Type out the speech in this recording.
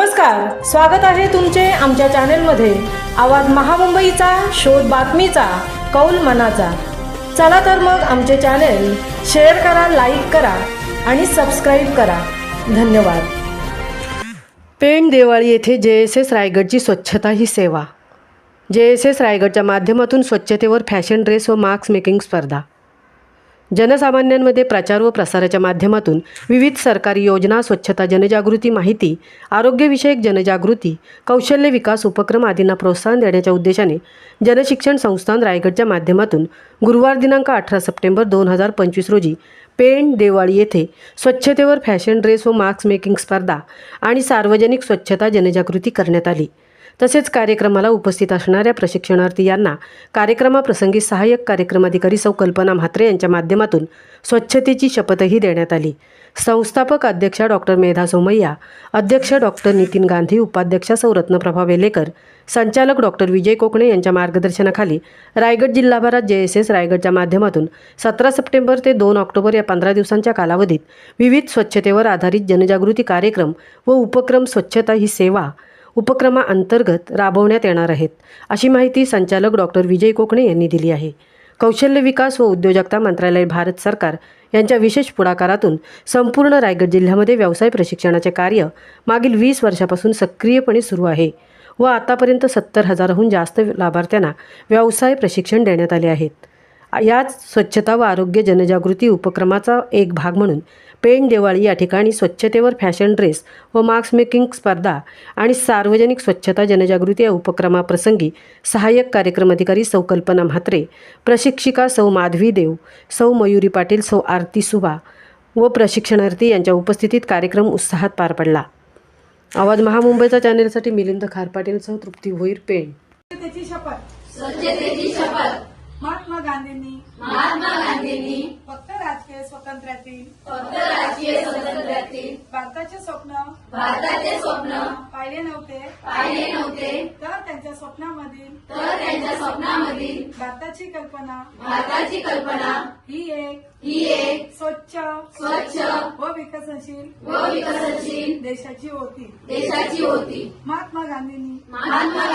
नमस्कार स्वागत आहे तुमचे आमच्या चॅनेलमध्ये. आवाज महामुंबईचा शोध बातमीचा कौल मनाचा. चला तर मग आमचे चॅनेल शेअर करा लाईक करा आणि सबस्क्राईब करा. धन्यवाद. पेण देवाळी येथे जे एस एस रायगडची स्वच्छता ही सेवा. जे एस एस रायगडच्या माध्यमातून स्वच्छतेवर फॅशन ड्रेस व मास्क मेकिंग स्पर्धा. जनसामान्यांमध्ये प्रचार व प्रसाराच्या माध्यमातून विविध सरकारी योजना स्वच्छता जनजागृती माहिती आरोग्यविषयक जनजागृती कौशल्य विकास उपक्रम आदींना प्रोत्साहन देण्याच्या उद्देशाने जनशिक्षण संस्थान रायगडच्या माध्यमातून गुरुवार दिनांक अठरा सप्टेंबर दोन हजार पंचवीस रोजी पेण देवाळी येथे स्वच्छतेवर फॅशन ड्रेस व मास्क मेकिंग स्पर्धा आणि सार्वजनिक स्वच्छता जनजागृती करण्यात आली. तसेच कार्यक्रमाला उपस्थित असणाऱ्या प्रशिक्षणार्थी यांना कार्यक्रमाप्रसंगी सहाय्यक कार्यक्रमाधिकारी सौ कल्पना म्हात्रे यांच्या माध्यमातून स्वच्छतेची शपथही देण्यात आली. संस्थापक अध्यक्षा डॉक्टर मेधा सोमय्या अध्यक्ष डॉक्टर नितीन गांधी उपाध्यक्षा सौ रत्नप्रभा वेलेकर संचालक डॉक्टर विजय कोकणे यांच्या मार्गदर्शनाखाली रायगड जिल्हाभरात जे एस एस रायगडच्या माध्यमातून सतरा सप्टेंबर ते दोन ऑक्टोबर या पंधरा दिवसांच्या कालावधीत विविध स्वच्छतेवर आधारित जनजागृती कार्यक्रम व उपक्रम स्वच्छता ही सेवा उपक्रमाअंतर्गत राबवण्यात येणार आहेत अशी माहिती संचालक डॉक्टर विजय कोकणे यांनी दिली आहे. कौशल्य विकास व उद्योजकता मंत्रालय भारत सरकार यांच्या विशेष पुढाकारातून संपूर्ण रायगड जिल्ह्यामध्ये व्यवसाय प्रशिक्षणाचे कार्य मागील वीस वर्षापासून सक्रियपणे सुरू आहे व आतापर्यंत सत्तर हजाराहून जास्त लाभार्थ्यांना व्यवसाय प्रशिक्षण देण्यात आले आहेत. याच स्वच्छता व आरोग्य जनजागृती उपक्रमाचा एक भाग म्हणून पेण दिवाळी या ठिकाणी स्वच्छतेवर फॅशन ड्रेस व मास्क मेकिंग स्पर्धा आणि सार्वजनिक स्वच्छता जनजागृती या उपक्रमाप्रसंगी सहाय्यक कार्यक्रम अधिकारी सौ कल्पना म्हात्रे प्रशिक्षिका सौ माधवी देव सौ मयुरी पाटील सौ आरती सुबा व प्रशिक्षणार्थी यांच्या उपस्थितीत कार्यक्रम उत्साहात पार पडला. आवाज महामुंबईचा चॅनेलसाठी मिलिंद खारपाटील सौ तृप्ती होईर पेण. शपथ स्वच्छतेची शपथ. महात्मा गांधींनी महात्मा गांधींनी फक्त राजकीय स्वातंत्र्यातील फक्त राजकीय स्वातंत्र्यातील भारताचे स्वप्न भारताचे स्वप्न पाहिले नव्हते. पाहिले नव्हते. तर त्यांच्या स्वप्नामधील तर त्यांच्या स्वप्नामधील भारताची कल्पना भारताची कल्पना ही एक ही एक स्वच्छ स्वच्छ व विकसनशील व विकसनशील देशाची होती. देशाची होती. महात्मा गांधींनी महात्मा